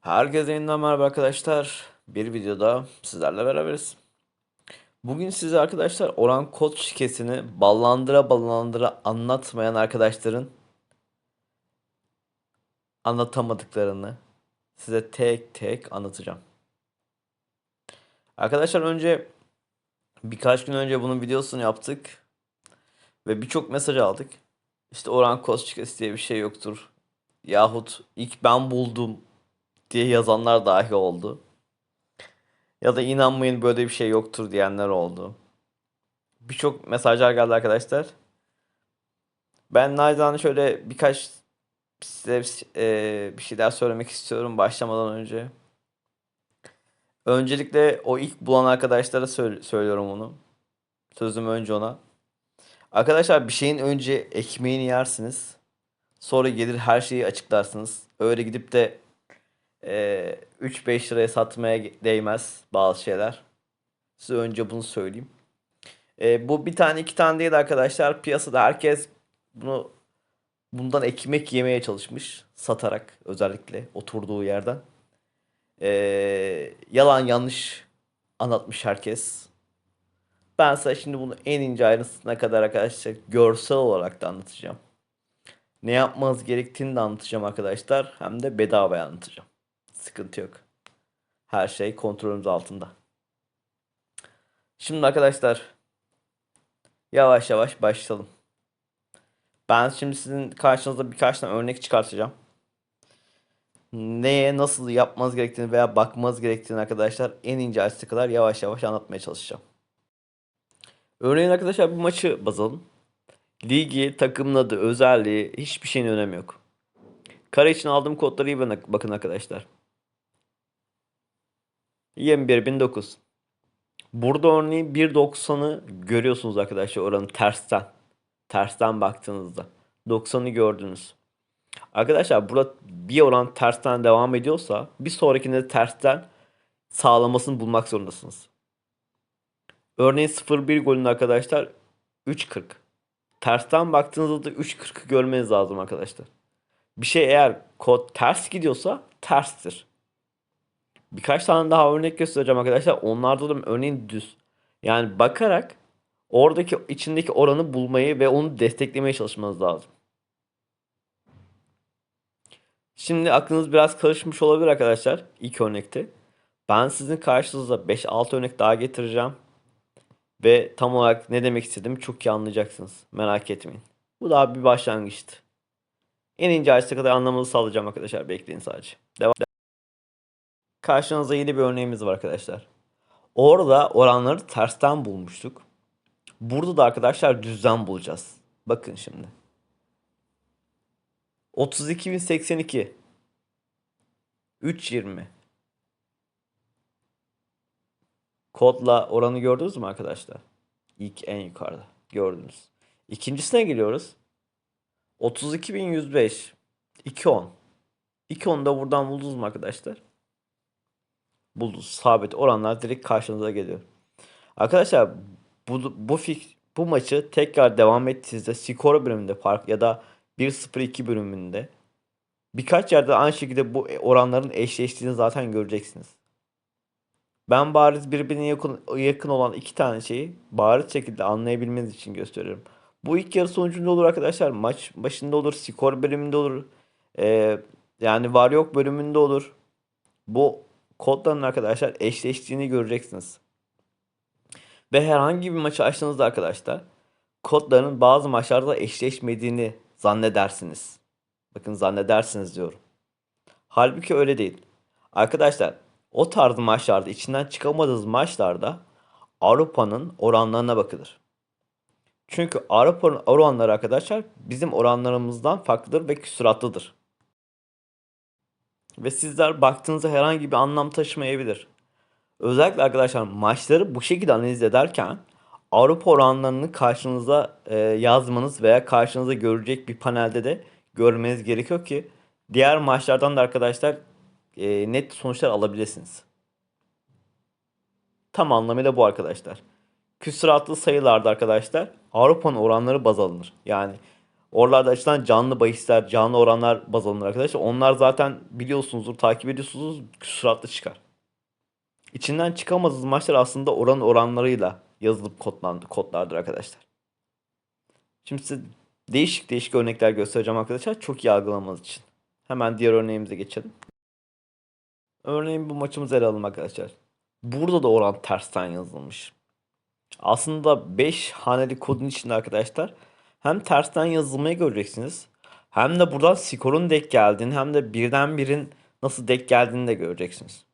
Herkese yeniden merhaba arkadaşlar. Bir videoda sizlerle beraberiz. Bugün size arkadaşlar oran kod şirketini ballandıra ballandıra anlatmayan arkadaşların anlatamadıklarını size tek tek anlatacağım. Arkadaşlar önce birkaç gün önce bunun videosunu yaptık ve birçok mesaj aldık. İşte oran kod şirketi diye bir şey yoktur. Yahut ilk ben buldum diye yazanlar dahi oldu. Ya da inanmayın böyle bir şey yoktur diyenler oldu. Birçok mesajlar geldi arkadaşlar. Ben naçizane şöyle birkaç size e, bir şeyler söylemek istiyorum başlamadan önce. Öncelikle o ilk bulan arkadaşlara söyle- söylüyorum onu. Sözüm önce ona. Arkadaşlar bir şeyin önce ekmeğini yersiniz. Sonra gelir her şeyi açıklarsınız. Öyle gidip de ee, 3-5 liraya satmaya değmez bazı şeyler. Size önce bunu söyleyeyim. Ee, bu bir tane iki tane değil arkadaşlar. Piyasada herkes bunu bundan ekmek yemeye çalışmış. Satarak özellikle oturduğu yerden. Ee, yalan yanlış anlatmış herkes. Ben size şimdi bunu en ince ayrıntısına kadar arkadaşlar görsel olarak da anlatacağım. Ne yapmanız gerektiğini de anlatacağım arkadaşlar. Hem de bedavaya anlatacağım. Sıkıntı yok. Her şey kontrolümüz altında. Şimdi arkadaşlar yavaş yavaş başlayalım. Ben şimdi sizin karşınızda birkaç tane örnek çıkartacağım. Neye nasıl yapmanız gerektiğini veya bakmanız gerektiğini arkadaşlar en ince ayrıntısına kadar yavaş yavaş anlatmaya çalışacağım. Örneğin arkadaşlar bu maçı baz alın. Ligi, takımın adı, özelliği hiçbir şeyin önemi yok. Kare için aldığım kodları iyi bakın arkadaşlar. 21.009. Burada örneğin 1.90'ı görüyorsunuz arkadaşlar oranın tersten. Tersten baktığınızda. 90'ı gördünüz. Arkadaşlar burada bir oran tersten devam ediyorsa bir sonrakinde de tersten sağlamasını bulmak zorundasınız. Örneğin 0-1 golün arkadaşlar 3.40. Tersten baktığınızda da 3.40'ı görmeniz lazım arkadaşlar. Bir şey eğer kod ters gidiyorsa terstir. Birkaç tane daha örnek göstereceğim arkadaşlar. Onlarda da örneğin düz. Yani bakarak oradaki içindeki oranı bulmayı ve onu desteklemeye çalışmanız lazım. Şimdi aklınız biraz karışmış olabilir arkadaşlar ilk örnekte. Ben sizin karşınıza 5-6 örnek daha getireceğim. Ve tam olarak ne demek istediğimi çok iyi anlayacaksınız. Merak etmeyin. Bu daha bir başlangıçtı. En ince ayrıntıya kadar anlamanızı sağlayacağım arkadaşlar. Bekleyin sadece. Devam. Karşınızda yeni bir örneğimiz var arkadaşlar. Orada oranları tersten bulmuştuk. Burada da arkadaşlar düzden bulacağız. Bakın şimdi. 32.082 3.20 Kodla oranı gördünüz mü arkadaşlar? İlk en yukarıda gördünüz. İkincisine geliyoruz. 32.105 2.10 2.10 da buradan buldunuz mu arkadaşlar? Buldunuz. Sabit oranlar direkt karşınıza geliyor. Arkadaşlar bu bu fik, bu maçı tekrar devam ettiğinizde skor bölümünde fark ya da 1-0-2 bölümünde birkaç yerde aynı şekilde bu oranların eşleştiğini zaten göreceksiniz. Ben bariz birbirine yakın, yakın olan iki tane şeyi bariz şekilde anlayabilmeniz için gösteriyorum. Bu ilk yarı sonucunda olur arkadaşlar. Maç başında olur. Skor bölümünde olur. Ee, yani var yok bölümünde olur. Bu kodların arkadaşlar eşleştiğini göreceksiniz. Ve herhangi bir maçı açtığınızda arkadaşlar kodların bazı maçlarda eşleşmediğini zannedersiniz. Bakın zannedersiniz diyorum. Halbuki öyle değil. Arkadaşlar o tarz maçlarda içinden çıkamadığınız maçlarda Avrupa'nın oranlarına bakılır. Çünkü Avrupa'nın oranları arkadaşlar bizim oranlarımızdan farklıdır ve küsuratlıdır. Ve sizler baktığınızda herhangi bir anlam taşımayabilir. Özellikle arkadaşlar maçları bu şekilde analiz ederken Avrupa oranlarını karşınıza e, yazmanız veya karşınıza görecek bir panelde de görmeniz gerekiyor ki diğer maçlardan da arkadaşlar e, net sonuçlar alabilirsiniz. Tam anlamıyla bu arkadaşlar. Küsuratlı sayılarda arkadaşlar Avrupa'nın oranları baz alınır. Yani Oralarda açılan canlı bahisler, canlı oranlar baz alınır arkadaşlar. Onlar zaten biliyorsunuzdur, takip ediyorsunuz, küsuratlı çıkar. İçinden çıkamadığınız maçlar aslında oran oranlarıyla yazılıp kodlandı, kodlardır arkadaşlar. Şimdi size değişik değişik örnekler göstereceğim arkadaşlar. Çok iyi algılamanız için. Hemen diğer örneğimize geçelim. Örneğin bu maçımızı ele alalım arkadaşlar. Burada da oran tersten yazılmış. Aslında 5 haneli kodun içinde arkadaşlar hem tersten yazılmayı göreceksiniz. Hem de buradan skorun denk geldiğini hem de birden birin nasıl denk geldiğini de göreceksiniz.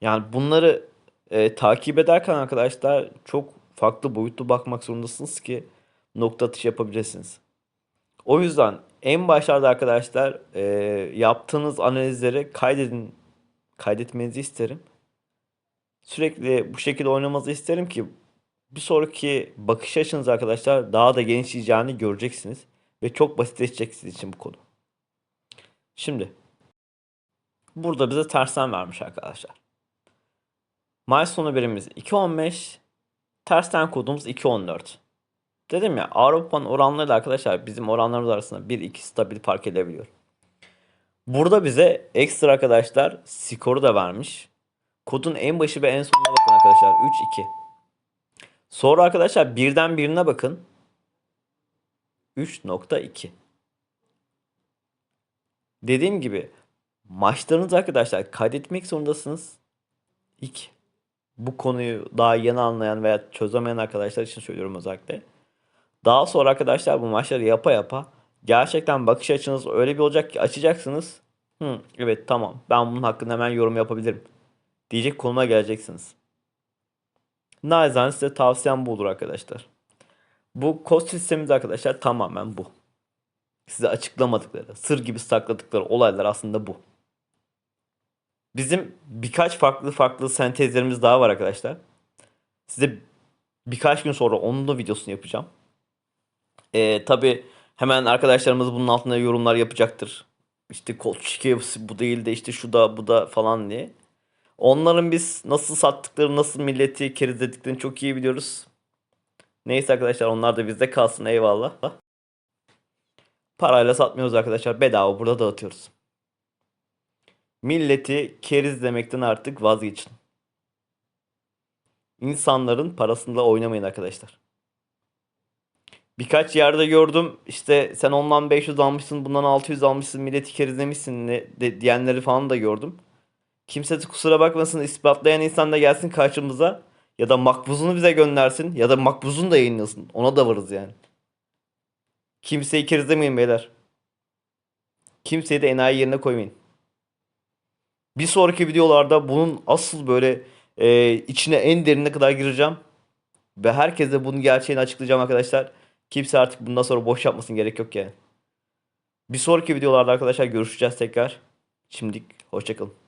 Yani bunları e, takip ederken arkadaşlar çok farklı boyutlu bakmak zorundasınız ki nokta atışı yapabilirsiniz. O yüzden en başlarda arkadaşlar e, yaptığınız analizleri kaydedin, kaydetmenizi isterim. Sürekli bu şekilde oynamanızı isterim ki bir sonraki bakış açınız arkadaşlar daha da genişleyeceğini göreceksiniz. Ve çok basitleşecek sizin için bu konu. Şimdi burada bize tersten vermiş arkadaşlar. Sonu birimiz 2.15. Tersten kodumuz 2.14. Dedim ya Avrupa'nın oranları da arkadaşlar bizim oranlarımız arasında 1-2 stabil fark edebiliyor. Burada bize ekstra arkadaşlar skoru da vermiş. Kodun en başı ve en sonuna bakın arkadaşlar. 3-2. Sonra arkadaşlar birden birine bakın. 3.2. Dediğim gibi maçlarınızı arkadaşlar kaydetmek zorundasınız. İlk bu konuyu daha yeni anlayan veya çözemeyen arkadaşlar için söylüyorum özellikle. Daha sonra arkadaşlar bu maçları yapa yapa gerçekten bakış açınız öyle bir olacak ki açacaksınız. Hı, evet tamam ben bunun hakkında hemen yorum yapabilirim. Diyecek konuma geleceksiniz. Naizane size tavsiyem bu olur arkadaşlar. Bu kod sistemimiz arkadaşlar tamamen bu. Size açıklamadıkları, sır gibi sakladıkları olaylar aslında bu. Bizim birkaç farklı farklı sentezlerimiz daha var arkadaşlar. Size birkaç gün sonra onun da videosunu yapacağım. Ee, Tabi hemen arkadaşlarımız bunun altına yorumlar yapacaktır. İşte şikayesi bu değil de işte şu da bu da falan diye. Onların biz nasıl sattıkları, nasıl milleti kerizlediklerini çok iyi biliyoruz. Neyse arkadaşlar onlar da bizde kalsın eyvallah. Parayla satmıyoruz arkadaşlar. Bedava burada dağıtıyoruz. Milleti kerizlemekten artık vazgeçin. İnsanların parasıyla oynamayın arkadaşlar. Birkaç yerde gördüm işte sen ondan 500 almışsın bundan 600 almışsın milleti kerizlemişsin de, diyenleri falan da gördüm. Kimse kusura bakmasın ispatlayan insan da gelsin karşımıza. Ya da makbuzunu bize göndersin. Ya da makbuzunu da yayınlasın. Ona da varız yani. Kimseyi kerizlemeyin beyler. Kimseyi de enayi yerine koymayın. Bir sonraki videolarda bunun asıl böyle e, içine en derinine kadar gireceğim. Ve herkese bunun gerçeğini açıklayacağım arkadaşlar. Kimse artık bundan sonra boş yapmasın gerek yok yani. Bir sonraki videolarda arkadaşlar görüşeceğiz tekrar. Şimdilik hoşçakalın.